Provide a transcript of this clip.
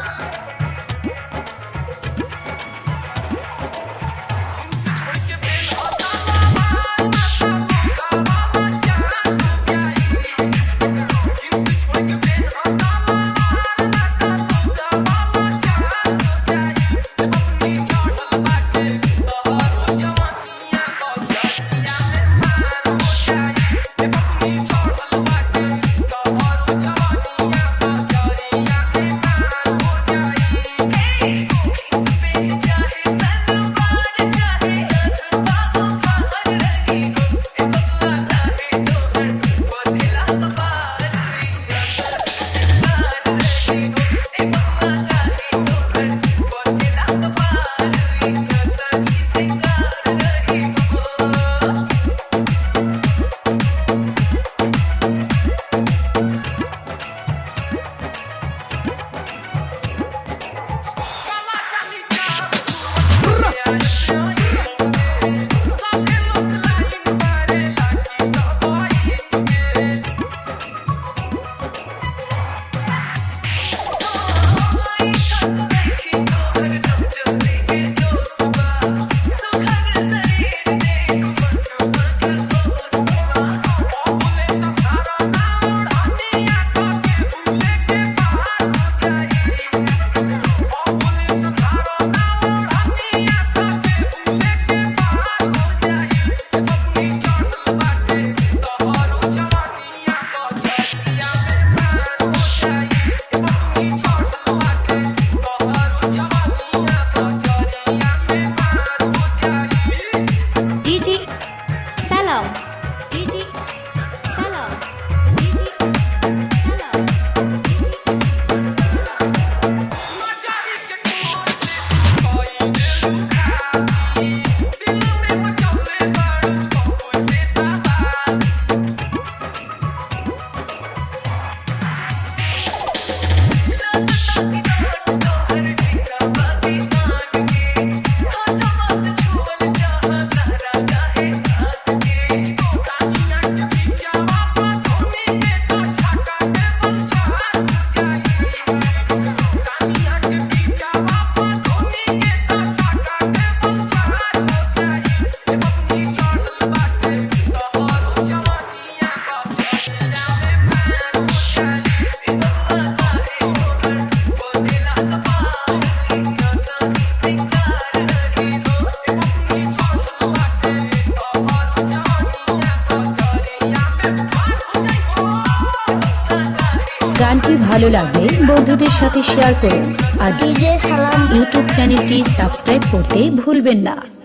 Yeah. গানটি ভালো লাগলে বন্ধুদের সাথে শেয়ার করুন। আর ডিজে সালাম। ইউটিউব চ্যানেলটি সাবস্ক্রাইব করতে ভুলবেন না।